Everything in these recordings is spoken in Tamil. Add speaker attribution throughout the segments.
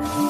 Speaker 1: Bye.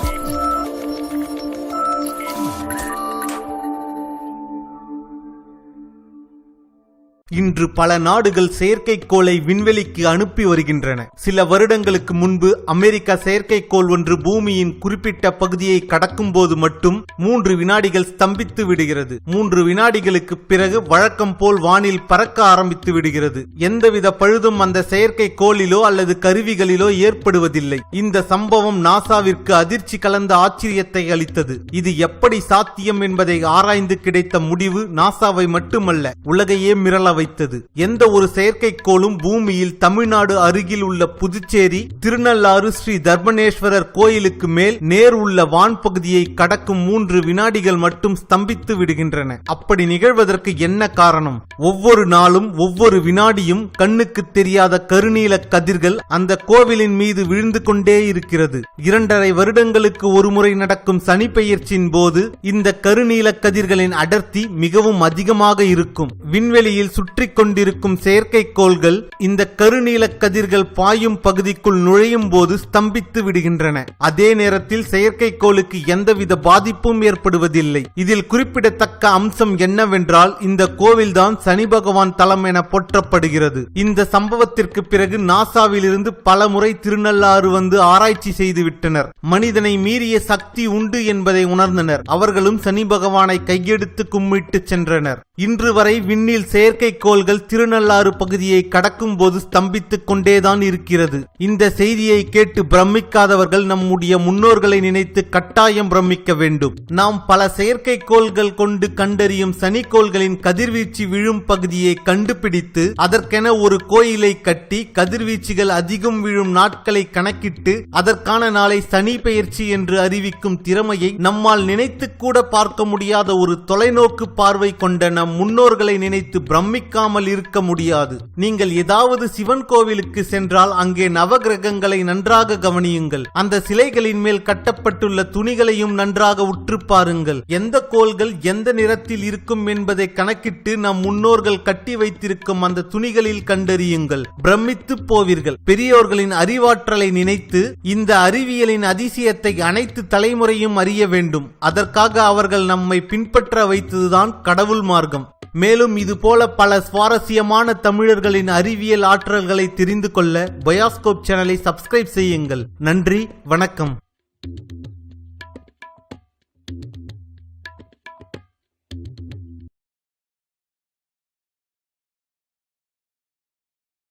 Speaker 1: இன்று பல நாடுகள் செயற்கைக்கோளை விண்வெளிக்கு அனுப்பி வருகின்றன. சில வருடங்களுக்கு முன்பு அமெரிக்கா செயற்கைக்கோள் ஒன்று பூமியின் குறிப்பிட்ட பகுதியை கடக்கும் போது மட்டும் மூன்று வினாடிகள் ஸ்தம்பித்து விடுகிறது. மூன்று வினாடிகளுக்கு பிறகு வழக்கம் போல் வானில் பறக்க ஆரம்பித்து விடுகிறது. எந்தவித பழுதும் அந்த செயற்கைக்கோளிலோ அல்லது கருவிகளிலோ ஏற்படுவதில்லை. இந்த சம்பவம் நாசாவிற்கு அதிர்ச்சி கலந்த ஆச்சரியத்தை அளித்தது. இது எப்படி சாத்தியம் என்பதை ஆராய்ந்து கிடைத்த முடிவு நாசாவை மட்டுமல்ல உலகையே மிரள வைத்தது. எந்த ஒரு செயற்கைக்கோளும் பூமியில் தமிழ்நாடு அருகில் உள்ள புதுச்சேரி திருநள்ளாறு ஸ்ரீ தர்மனேஸ்வரர் கோயிலுக்கு மேல் நேர் உள்ள வான் பகுதியை கடக்கும் மூன்று வினாடிகள் மட்டும் ஸ்தம்பித்து விடுகின்றன. அப்படி நிகழ்வதற்கு என்ன காரணம்? ஒவ்வொரு நாளும் ஒவ்வொரு வினாடியும் கண்ணுக்கு தெரியாத கருநீல கதிர்கள் அந்த கோவிலின் மீது விழுந்து கொண்டே இருக்கிறது. இரண்டரை வருடங்களுக்கு ஒருமுறை நடக்கும் சனி பெயர்ச்சியின் போது இந்த கருநீல கதிர்களின் அடர்த்தி மிகவும் அதிகமாக இருக்கும். விண்வெளியில் சுற்றி கொண்டிருக்கும் செயற்கைக்கோள்கள் இந்த கருநீல கதிர்கள் பாயும் பகுதிக்குள் நுழையும் போது ஸ்தம்பித்து விடுகின்றன. அதே நேரத்தில் செயற்கைக்கோளுக்கு எந்தவித பாதிப்பும் ஏற்படுவதில்லை. இதில் குறிப்பிடத்தக்க அம்சம் என்னவென்றால் இந்த கோவில்தான் சனி பகவான் தலம் என போற்றப்படுகிறது. இந்த சம்பவத்திற்கு பிறகு நாசாவில் இருந்து பல முறை திருநள்ளாறு வந்து ஆராய்ச்சி செய்துவிட்டனர் மனிதனை மீறிய சக்தி உண்டு என்பதை உணர்ந்தனர். அவர்களும் சனி பகவானை கையெடுத்து கும்மிட்டு சென்றனர். இன்று வரை விண்ணில் செயற்கை செயற்கைக்கோள்கள் திருநள்ளாறு பகுதியை கடக்கும் போது ஸ்தம்பித்துக் கொண்டேதான் இருக்கிறது. இந்த செய்தியை கேட்டு பிரமிக்காதவர்கள் நம்முடைய முன்னோர்களை நினைத்து கட்டாயம் பிரமிக்க வேண்டும். நாம் பல செயற்கைக்கோள்கள் கொண்டு கண்டறியும் சனிக்கோள்களின் கதிர்வீச்சு விழும் பகுதியை கண்டுபிடித்து அதற்கென ஒரு கோயிலை கட்டி கதிர்வீச்சுகள் அதிகம் விழும் நாட்களை கணக்கிட்டு அதற்கான நாளை சனி பெயர்ச்சி என்று அறிவிக்கும் திறமையை நம்மால் நினைத்து கூட பார்க்க முடியாத ஒரு தொலைநோக்கு பார்வை கொண்ட நம் முன்னோர்களை நினைத்து பிரமிக்காமல் இருக்க முடியாது. நீங்கள் ஏதாவது சிவன் கோவிலுக்கு சென்றால் அங்கே நவகிரகங்களை நன்றாக கவனியுங்கள். அந்த சிலைகளின் மேல் கட்டப்பட்டுள்ள துணிகளையும் நன்றாக உற்று பாருங்கள். எந்த கோள்கள் எந்த நிறத்தில் இருக்கும் என்பதை கணக்கிட்டு நம் முன்னோர்கள் கட்டி வைத்திருக்கும் அந்த துணிகளில் கண்டறியுங்கள். பிரமித்து போவீர்கள். பெரியோர்களின் அறிவாற்றலை நினைத்து இந்த அறிவியலின் அதிசயத்தை அனைத்து தலைமுறையும் அறிய வேண்டும். அதற்காக அவர்கள் நம்மை பின்பற்ற வைத்ததுதான் கடவுள் மார்க்கம். மேலும் இது போல பல சுவாரஸ்யமான தமிழர்களின் அறிவியல் ஆற்றல்களை தெரிந்து கொள்ள பயாஸ்கோப் சேனலை சப்ஸ்கிரைப் செய்யுங்கள். நன்றி வணக்கம்.